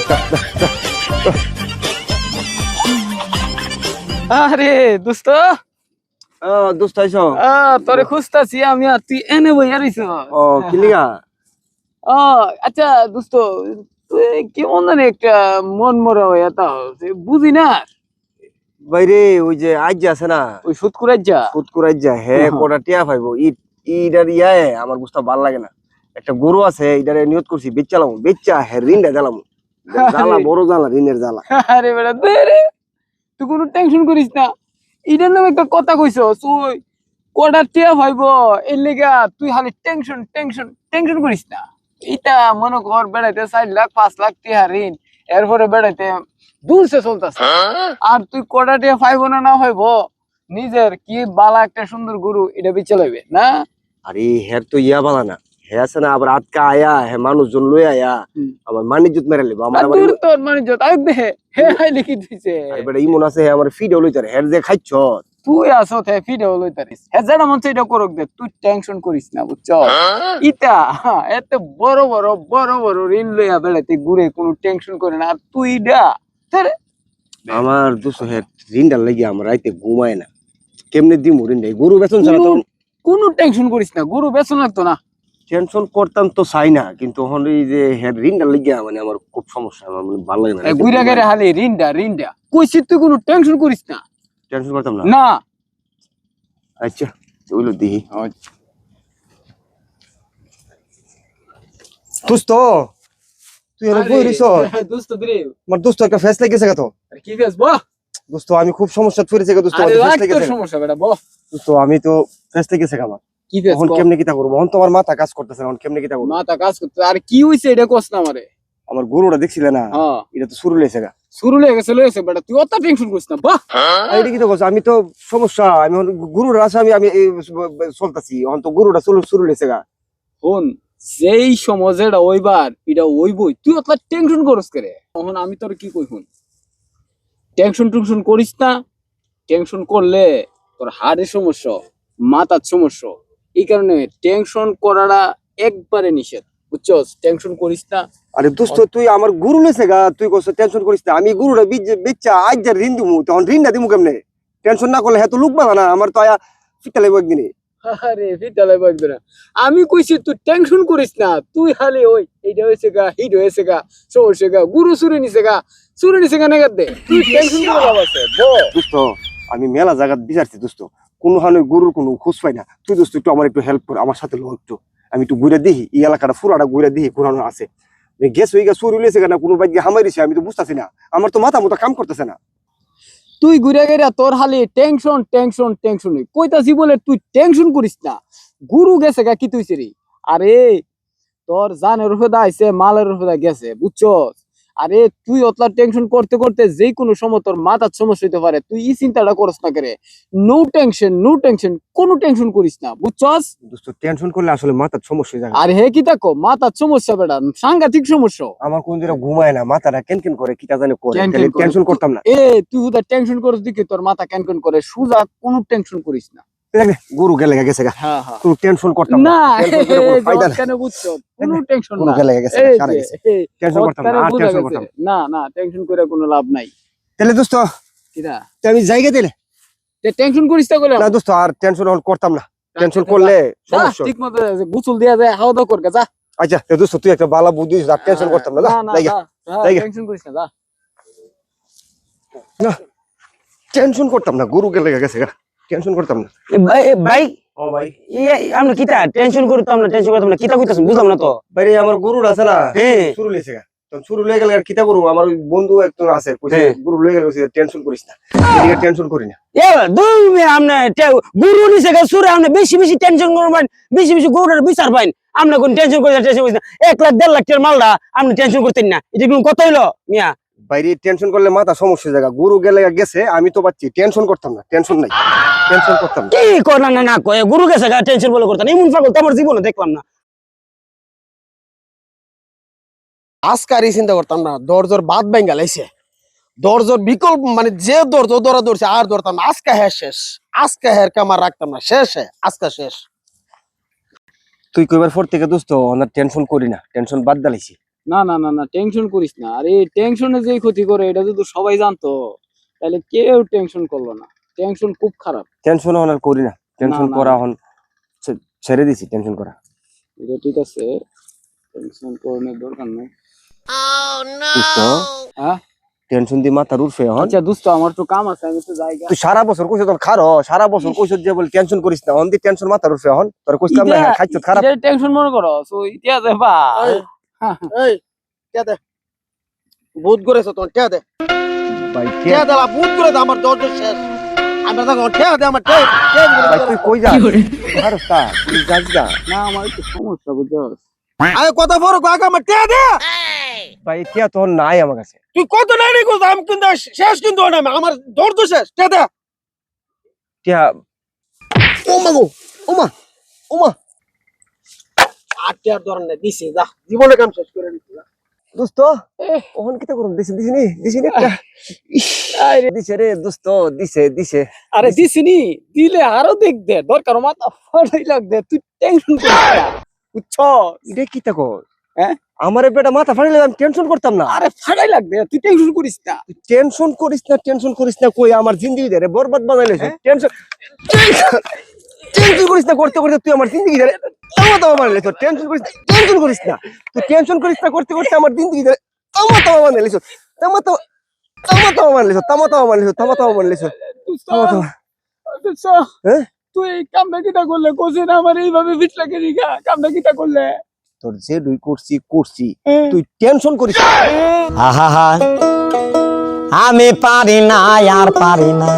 খা। আরে দোস্ত। আহ, দোস্ত আইছো। আহ, তোরে খুঁজতাছি আমি আর তুই এনে বই আরিস ও কিলিগা ও আচ্ছা দোস্ত তুই কেমন জানি একটা মন মরা হয়ে তা বুঝি না। বাইরে ওই যে আজ আছে না? ওই সুদ করে যা কুতকুরাই যা হে হ্যাঁ। কোটা টিয়া পাইবো ইট। ইটার ইয়ায় আমার বুঝতে ভালো লাগে না। একটা গরু আছে এটারে নিয়ত করছি বেচালাম বেচা হে ঋণটা দিলাম জ্বালা বড় জ্বালা ঋণের জ্বালা। আরে বেটা দে রে। তুই কোনো টেনশন করিস না। এটার নামে একটা কথা কইছ তুই কটা টিয়া ভাইব এর লেগা তুই খালি টেনশন টেনশন টেনশন করিস না। এটা মনে কর বেড়াইতে চার লাখ পাঁচ লাখ টিয়া ঋণ এরপরে বেড়াইতে দূরছে চলতেছে। আর তুই কটা টিয়া পাইব না না হইব নিজের কি বালা একটা সুন্দর গরু এটা বেচে লইবে না? আরে হের তো ইয়া বালা না। হে আছে না আবার আটকা আয়া হে মানুষজন লই আয়া আমার মানিজ্জত মেরে লিব আমার দূর তোর আয় দে হে হাই লিখি দিছে এবারে ইমন আছে হে আমার লইতারে হের যে খাইছ। তুই আসো তে ফিডে হ্যাঁ যেটা মন করুক দে তুই টেনশন করিস না বুঝছ? ইটা হ্যাঁ, এত বড় বড় বড় বড় ঋণ লইয়া বেড়াতে ঘুরে কোনো টেনশন করে না আর তুই ডা তারে আমার দুশো হের ঋণটা লাগি আমার রাইতে ঘুমায় না। কেমনে দিমু? ঋণটা এই গরু বেতন ছাড়া তো কোনো- টেনশন করিস না গরু বেসন লাগতো না। টেনশন করতাম তো চাই না কিন্তু এখন এই যে হের ঋণটা লাগিয়া মানে আমার খুব সমস্যা আমার মানে ভালো লাগে না। এই ঘুরে গেলে হালি ঋণটা ঋণটা। কইছি তুই কোনো টেনশন করিস না। টেনশন করতাম না? না। আচ্ছা ওইলো দিহি। দোস্ত তুই এনে বই রিস দোস্ত রে আমার দোস্ত একটা ফেস লেগেছে তো। কি বেস বহ! দোস্ত আমি খুব সমস্যা পড়েছে দোস্ত সমস্যা বেটা আমি তো ফেস আমার। কি এখন কেমনে কিতা করব? এখন তো আমার মাথা কাজ করতেছে এখন কেমনে কিতা করব? মাথা কাজ করতে আর কি হইছে এটা কস না আমারে? আমার গরুটা দেখছিলে না? হ্যাঁ। এটা তো শুরু লেগেছে শুরু লেগে লয়েছে বেটা তুই অত টেনশন করিস না বাহ। এটা আমি তো সমস্যা আমি গরুর আমি আমি চলতেছি। এখন তো গরুটা শুরু শুরু লেগেছে গা। শোন যেই সমাজের ওইবার এটা ওইবই। তুই অত টেনশন করিস করে? আমি তোর কি কই টেনশন টেনশন করিস না। টেনশন করলে তোর হাড়ের সমস্যা মাথার সমস্যা। এই কারণে টেনশন করাটা একবারে নিষেধ। বুঝছস? টেনশন করিস না। আরে দোস্ত তুই আমার গুরু গা। তুই কস টেনশন করিস না। আমি গুরুটা বিচ- বেচা আজ যা ঋণ দিমু তখন ঋণটা দিমু কেমনে? টেনশন না করলে হ্যাঁ তো লুক না আমার তো আয়া ফিটা লাগবো একদিনে। আরে ফিটালে বাজবে না। আমি কইছি তুই টেনশন করিস না। তুই খালি ওই এইটা হয়েছে গা হিট হয়েছে গা সমস্যা গা গুরু সুরে নিছে গা। সুরে নিছে গা দে তুই টেনশন করে লাভ আছে? দোস্ত আমি মেলা জায়গা বিচারছি দোস্ত। কোনো হানে গরুর কোনো খোঁজ পাই না। তুই দোস্ত একটু আমার একটু হেল্প কর আমার সাথে লো একটু। আমি একটু ঘুরে দেখি এই এলাকাটা পুরাটা ঘুরে দেখি ঘুরানো আছে। গ্যাস হয়ে গেছে চুরি লেছে না কোনো বাইক হামাইছে আমি তো বুঝতেছি না। আমার তো মাথা মতো কাম করতেছে না। তুই ঘুরে গেরা তোর খালি টেনশন টেনশন টেনশন কইতাছি বলে তুই টেনশন করিস না। গুরু গেছে গা কি তুই রে? আরে তোর জানের রুফেদা আইছে মালের রুফেদা গেছে বুঝছস? আরে তুই অতলা টেনশন করতে করতে যে কোনো সময় তোর মাথার সমস্যা হইতে পারে। তুই এই চিন্তাটা করস না করে। নো টেনশন নো টেনশন কোনো টেনশন করিস না বুঝছস? দোস্ত টেনশন করলে আসলে মাথার সমস্যা হয়ে যায় আর হে কি দেখো মাথার সমস্যা বেটা সাংঘাতিক সমস্যা। আমার কোন দিনে ঘুমায় না মাথাটা কেন কেন করে কিটা জানে করে। টেনশন করতাম না। এ তুই হুদা টেনশন করিস দেখি তোর মাথা কেন কেন করে। সুজা কোনো টেনশন করিস না। গরু গেলে গেছে গা। হ্যাঁ হ্যাঁ। কোনো টেনশন করতাম না। না টেনশন করে কোনো ফায়দা নাই। কেন বুঝছ কোনো টেনশন গরু না। গেলে গেছে এই সারা যে, গেছে। এই, টেনশন করতাম না ওখানে আর বোঝা টেনশন গেছে। করতাম না। না না টেনশন করে কোনো লাভ নাই। তাহলে দোস্ত কিরা? তে আমি জায়গা দিলে টেনশন করিস তা করে না দোস্ত আর টেনশন হল করতাম না। টেনশন করলে সমস্যা ঠিক মতো গোসল দিয়া যায় হাওয়া দাওয়া করকে যা। আচ্ছা তে দোস্ত তুই একটা বালা বুদ্ধি দিস, আর টেনশন করতাম না যা, না জায়গা জায়গা। টেনশন করিস না যা। না টেনশন করতাম না গরু গেলে গেছে গা। টেনশন করতাম না। ভাই ও ভাই। আমরা কিতা টেনশন করতাম না টেনশন করতাম না। কিতা কইতাছেন বুঝলাম না তো। বাইরে আমার গরুর আছে না শুরু লেছে শুরু লয়ে গেলে আর কিতা করব? আমার বন্ধু একজন আছে কইছে। গরু লয়ে গেলে টেনশন করিস না। এদিকে টেনশন করি না। এ দুই মে আমনে টে- গুরু নিছে গে সুরে বেশি বেশি টেনশন করবেন বেশি বেশি গরুর বিচার পাইন। আমনে কোন টেনশন করে টেনশন করিস না। এক লাখ দেড় লাখ টাকার মালটা আপনি টেনশন করতেন না। এটা কোন কথা হইল মিয়া? বাইরে টেনশন করলে মাথা সমস্যা জায়গা গরু গেলে গেছে আমি তো পাচ্ছি। টেনশন করতাম না টেনশন নাই। টেনশন করতাম। কি কর না না কয় গুরু গেছে টেনশন বলে করতেন এমন পাগল তো আমার জীবনে দেখলাম না। আজকারই চিন্তা করতাম না দরজর বাদ বেঙ্গা লাইছে। দরজর বিকল্প মানে যে দরজ ধরা ধরছে আর ধরতাম আজকা হ্যাঁ শেষ। আজকা হ্যার কামার রাখতাম না। শেষ হ্যাঁ আজকা শেষ। তুই কইবার পর থেকে দোস্ত অনার টেনশন করি না। টেনশন বাদ দালাইছি না না না না টেনশন করিস না। আরে টেনশনে যেই ক্ষতি করে এটা যদি সবাই জানতো তাহলে কেউ টেনশন করল না। টেনশন খুব খারাপ। টেনশন অনার করি না। টেনশন না, করা। হন ছেড়ে দিছি টেনশন করা। এটা ঠিক আছে টেনশন করানোর দরকার নেই। দোস্ত হ্যাঁ? টেনশন দি মাথার উঠবে হন। আচ্ছা দোস্ত আমার তো কাম আছে আমি তো জায়গা তুই সারা বছর কইছ তোর খারো সারা বছর কইছ যে বল টেনশন করিস না অন দি টেনশন মাথার উঠবে হন। তোর কইতাম না হ্যাঁ, খাইছ খারাপ। টেনশন মনে করো সো ইতিহাসে বা। এই, এই টিয়া দে। ভূত করেছ তোর দে। ভাই কে- টিয়া দে ভূত করে দে আমার দর দর শেষ। আমরা তখন টিয়া দে আমার ভাই তুই কই যা খারস তা তুই যাস যা না আমার একটু সমস্যা পারছ আরে কথা বড় কাকা আমার টিয়া দে। ভাই টিয়া তোর নাই আমার কাছে। তুই কত নাই রে কত আমি কিন্তু শেষ কিন্তু না আমার দর দর শেষ। টিয়া দে। টিয়া ও মা গো ও মা ও মা। আর টিয়ার দর না দিছে যা। জীবনে কাম শেষ করে দিছি যা। দোস্ত। ওহন কিতা করুন দিছে দিছে নি? দিছে একটা? আরে দিছে রে দোস্ত দিছে দিছে। আরে দিছিনি দিলে আরও দেখ দে দরকার মাথা ফাটাই লাগ দে তুই টেনশন করিস না। বুঝছ এটা কিতা কর? হ্যাঁ? আমার বেটা মাথা ফাটাইলে আমি টেনশন করতাম না। আরে ফাটাই লাগ দে তুই টেনশন করিস না। টেনশন করিস না টেনশন করিস না কই আমার জিন্দগি ধরে বরবাদ বানাইলে টেনশন টেনশন করিস না করতে করতে তুই আমার জিন্দগি ধরে তামা তামা বানাইলে টেনশন করিস না টেনশন করিস না। তুই টেনশন করিস না করতে করতে আমার জিন্দগি ধরে তামা তামা বানাইলে তামা তামা তামা তামা তামা তামা বানাইলে তামা তামা বানাইলে দোস্ত, তামা তামা দোস্ত, হ্যাঁ? তুই এই কামটা কিটা করলে? কোসে না আমার এইভাবে কামটা কিটা করলে? তোর যে দুই করছি করছি। হ্যাঁ। তুই টেনশন করিস না। আহা আমি পারি না আর পারি না।